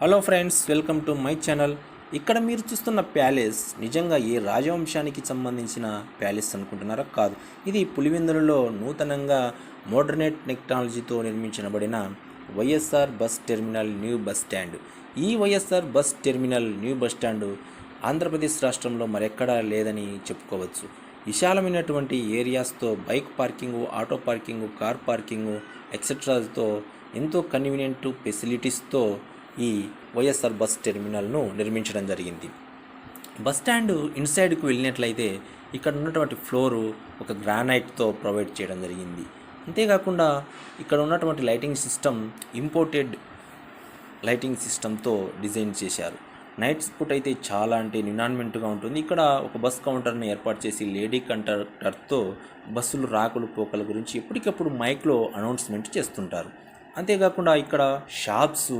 Hello friends welcome to my channel. ఇక్కడ మీరు చూస్తున్న ప్యాలెస్ నిజంగా ఏ రాజవంశానికి సంబంధించిన ప్యాలెస్ అనుకుంటున్నారా కాదు. ఇది పులివెందులలో నూతనంగా మోడర్నేట్ టెక్నాలజీతో నిర్మించబడిన YSR bus terminal new bus stand. ఈ YSR bus terminal new bus stand Andhra Pradesh రాష్ట్రంలో మరెక్కడా లేదని చెప్పుకోవచ్చు. విశాలమైనటువంటి ఏరియాస్తో bike parking auto parking car parking ఎక్సెట్రాతో ఎంతో కన్వీనియంట్ ఫెసిలిటీస్తో ఈ వైఎస్ఆర్ బస్ టెర్మినల్ను నిర్మించడం జరిగింది. బస్ స్టాండ్ ఇన్సైడ్కు వెళ్ళినట్లయితే ఇక్కడ ఉన్నటువంటి ఫ్లోరు ఒక గ్రానైట్తో ప్రొవైడ్ చేయడం జరిగింది. అంతేకాకుండా ఇక్కడ ఉన్నటువంటి లైటింగ్ సిస్టమ్ ఇంపోర్టెడ్ లైటింగ్ సిస్టమ్తో డిజైన్ చేశారు. నైట్స్ పూట అయితే చాలా అంటే నినాన్మెంట్గా ఉంటుంది. ఇక్కడ ఒక బస్ కౌంటర్ని ఏర్పాటు చేసి లేడీ కండక్టర్తో బస్సులు రాకులు పోకల గురించి ఎప్పటికప్పుడు మైక్లో అనౌన్స్మెంట్ చేస్తుంటారు. అంతేకాకుండా ఇక్కడ షాప్స్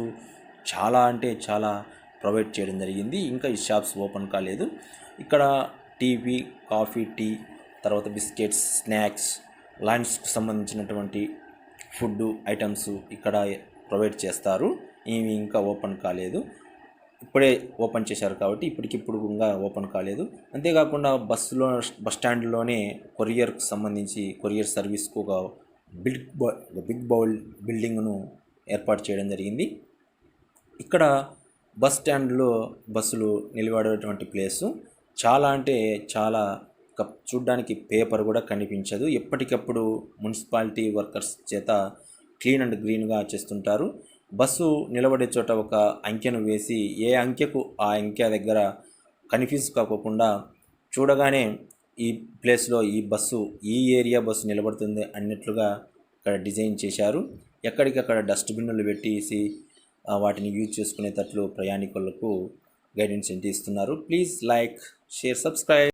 చాలా అంటే చాలా ప్రొవైడ్ చేయడం జరిగింది. ఇంకా ఈ షాప్స్ ఓపెన్ కాలేదు. ఇక్కడ టీవీ కాఫీ టీ తర్వాత బిస్కెట్స్ స్నాక్స్ లంచ్కి సంబంధించినటువంటి ఫుడ్ ఐటమ్స్ ఇక్కడ ప్రొవైడ్ చేస్తారు. ఇవి ఇంకా ఓపెన్ కాలేదు. ఇప్పుడే ఓపెన్ చేశారు కాబట్టి ఇప్పటికిప్పుడు ఇంకా ఓపెన్ కాలేదు. అంతేకాకుండా బస్సులో బస్ స్టాండ్లోనే కొరియర్కు సంబంధించి కొరియర్ సర్వీస్కు ఒక బిగ్ బిగ్ బౌల్ బిల్డింగ్ను ఏర్పాటు చేయడం జరిగింది. ఇక్కడ బస్ స్టాండ్లో బస్సులు నిలబడేటువంటి ప్లేసు. చాలా అంటే చాలా చూడ్డానికి పేపర్ కూడా కనిపించదు. ఎప్పటికప్పుడు మున్సిపాలిటీ వర్కర్స్ చేత క్లీన్ అండ్ గ్రీన్గా చేస్తుంటారు. బస్సు నిలబడే చోట ఒక అంకెను వేసి ఏ అంకెకు ఆ అంకె దగ్గర కన్ఫ్యూజ్ కాకోకుండా చూడగానే ఈ ప్లేస్లో ఈ బస్సు ఈ ఏరియా బస్సు నిలబడుతుంది అన్నట్లుగా ఇక్కడ డిజైన్ చేశారు. ఎక్కడికక్కడ డస్ట్బిన్లు పెట్టేసి వాటిని యూజ్ చేసుకునేటట్లు ప్రయాణికులకు గైడెన్స్ ఏంటి ఇస్తున్నారు ప్లీజ్ లైక్ షేర్ సబ్స్క్రైబ్.